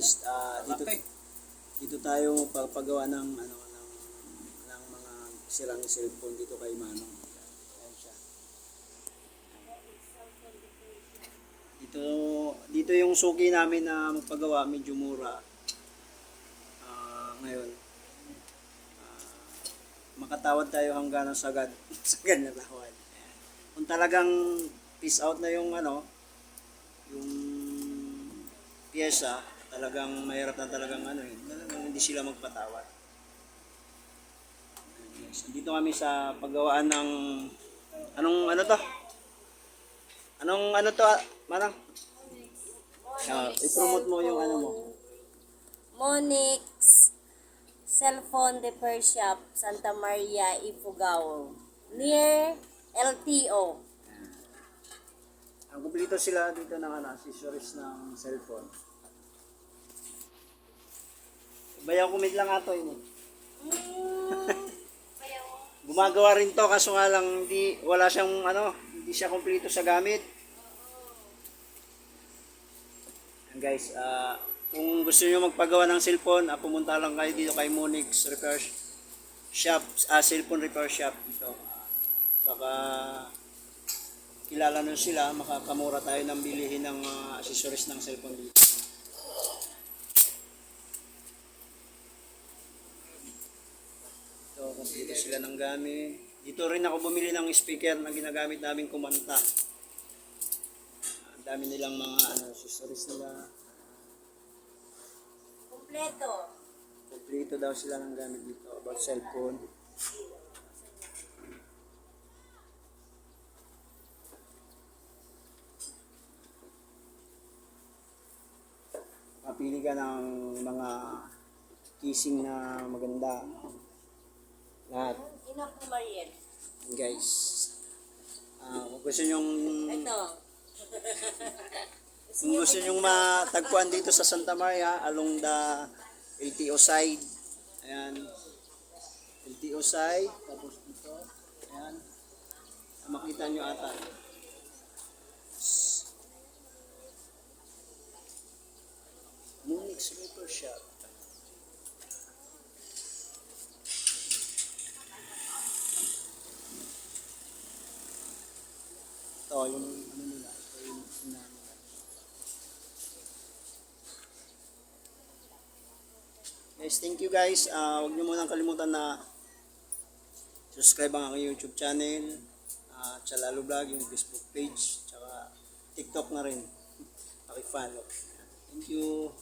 Ah, dito dito tayo papagawa ng ano ng ng mga sirang cellphone dito kay Manong. Ayan siya. Dito dito yung suki namin na magpagawa medyo mura. Ah, ngayon. Ah, makatawad tayo hanggang sagad sagad na tawad. Ayan. Kung talagang peace out na yung ano yung pyesa, talagang mahirap na talagang ano eh, talagang hindi sila magpatawad. Yes. Dito kami sa paggawaan ng anong ano to? Anong ano to? ah, Manang? Ah, i-promote mo yung ano mo. Monix Cellphone Repair Shop, Santa Maria, Ifugao. Near LTO. Ang kumpleto sila dito ng ano, accessories ng cellphone. Bayaw kumit lang ato yun. eh. Gumagawa rin to kaso nga lang hindi wala siyang ano, hindi siya kumpleto sa gamit. And guys, ah kung gusto niyo magpagawa ng cellphone, ah, pumunta lang kayo dito kay Monix Repair Shop, ah, cellphone repair shop dito. Ah, baka kilala nun sila, makakamura tayo ng bilihin ng mga accessories ng cellphone dito. Ito, dito sila ng gamit. Dito rin ako bumili ng speaker na ginagamit namin kumanta. Ang dami nilang mga ano, accessories nila. Kompleto. Kompleto daw sila ng gamit dito about cellphone. Mapili ka ng mga kissing na maganda. Ina po Mariel. guys. Ah, kung gusto nyong Ito. kung gusto nyong matagpuan dito sa Santa Maria along the LTO side. Ayan. LTO side. Tapos dito. Ayan. Makita nyo ata. Munich Repair Shop. Ito yung ano nila. Ito yung sinabi nila. Guys, thank you guys. Ah, huwag niyo munang kalimutan na subscribe ang aking YouTube channel, uh, Chalalo Vlog, yung Facebook page, tsaka TikTok na rin. Paki-follow. Thank you.